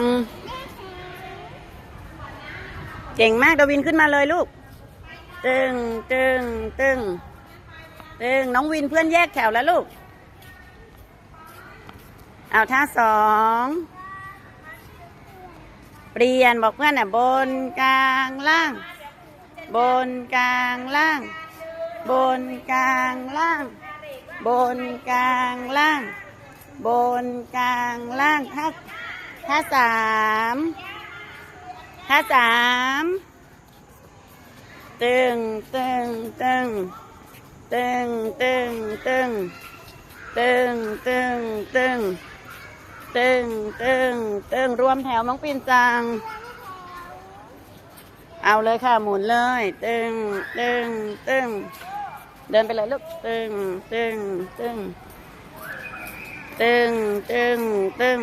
งเก่งมากดาวินขึ้นมาเลยลูก ตึงตึงตึงตึงน้องวินเพื่อนแยกแถวแล้วลูก เอาท่าสองเปลี่ยนบอกเพื่อนอะ บนกลางล่าง บนกลางล่าง บนกลางล่าง บนกลางล่าง บนกลางล่างท่า ท่าสามท่าสามตึงตึงตึงตึงตึงตึงตึงตึงตึงตึงตึงตึงรวมแถวน้องปีนจัง เอาเลยค่ะหมุนเลยตึงตึงตึงเดินไปเลยลูกตึงตึงตึงตึงตึงตึง